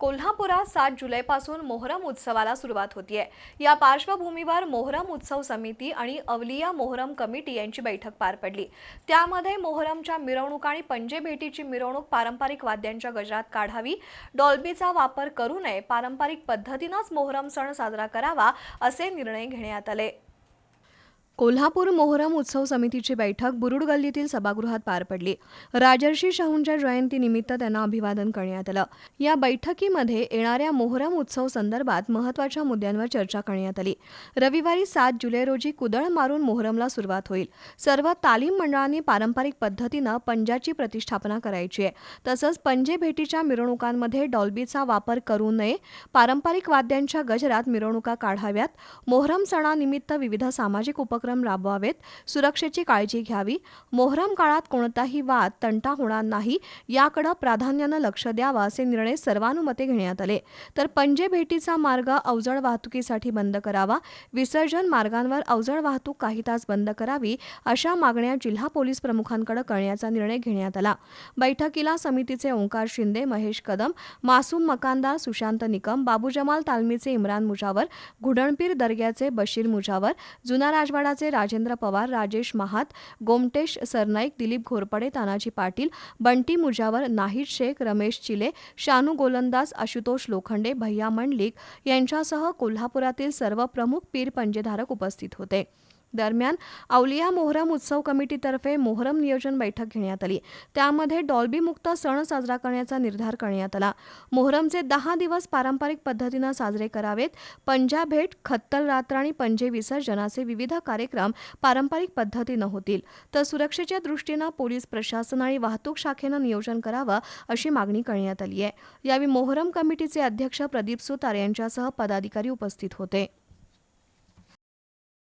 कोल्हापुरात सात जुलैपासून मोहरम उत्सवाला सुरुवात होतीये. या पार्श्वभूमीवर मोहरम उत्सव समिती आणि अवलिया मोहरम कमिटी यांची बैठक पार पडली. त्यामध्ये मोहरमच्या मिरवणूक आणि पंजे भेटीची मिरवणूक पारंपरिक वाद्यांच्या गजरात काढावी डॉल्बीचा वापर करू नये पारंपरिक पद्धतीनंच मोहरम सण साजरा करावा असे निर्णय घेण्यात आले. कोल्हापूर मोहरम उत्सव समितीची बैठक बुरुड गल्लीतील सभागृहात पार पडली. राजर्षी शाहूंच्या जयंतीनिमित्त त्यांना अभिवादन करण्यात आलं. या बैठकीमध्ये येणाऱ्या मोहरम उत्सव संदर्भात महत्त्वाच्या मुद्द्यांवर चर्चा करण्यात आली. रविवारी सात जुलै रोजी कुदळ मारून मोहरमला सुरुवात होईल. सर्व तालीम मंडळांनी पारंपरिक पद्धतीनं पंजाची प्रतिष्ठापना करायची आहे. तसंच पंजे भेटीच्या मिरवणुकांमध्ये डॉल्बीचा वापर करू नये पारंपरिक वाद्यांच्या गजरात मिरवणुका काढाव्यात मोहरम सणानिमित्त विविध सामाजिक उपक्रम राबवावेत. सुरक्षेची काळजी घ्यावी. मोहरम काळात कोणताही वाद तंटा होणार नाही. याकडे प्राधान्यानं लक्ष द्यावं असे निर्णय सर्वानुमते घेण्यात आले. तर पंजे भेटीचा मार्ग अवजड वाहतुकीसाठी बंद करावा. विसर्जन मार्गांवर अवजड वाहतूक काही तास बंद करावी अशा मागण्या जिल्हा पोलीस प्रमुखांकडे करण्याचा निर्णय घेण्यात आला. बैठकीला समितीचे ओंकार शिंदे महेश कदम मासूम मकानदार सुशांत निकम बाबू जमाल तालमीचे इम्रान मुजावर घुडणपीर दर्ग्याचे बशीर मुजावर जुना राजवाडा राजवाडाचे राजेंद्र पवार राजेश महात गोमटेश सरनाईक दिलीप घोरपडे तानाजी पाटील बंटी मुजावर नाहिद शेख रमेश चिले शानू गोलंदाज आशुतोष लोखंडे भैया मंडलिक यांच्यासह कोल्हापुरातील सर्व प्रमुख पीर पंजेधारक उपस्थित होते. दरम्यान अवलिया मोहरम उत्सव कमिटीतर्फे मोहरम नियोजन बैठक घेण्यात आली. त्यामध्ये डॉल्बीमुक्त सण साजरा करण्याचा निर्धार करण्यात आला. मोहरमचे दहा दिवस पारंपरिक पद्धतीनं साजरे करावेत. पंजा भेट खत्तल रात्र आणि पंजे विसर्जन असे विविध कार्यक्रम पारंपरिक पद्धतीनं होतील. तर सुरक्षेच्या दृष्टीनं पोलीस प्रशासन आणि वाहतूक शाखेनं नियोजन करावं अशी मागणी करण्यात आली आहे यावेळी मोहरम कमिटीचे अध्यक्ष प्रदीप सुतार यांच्यासह पदाधिकारी उपस्थित होते.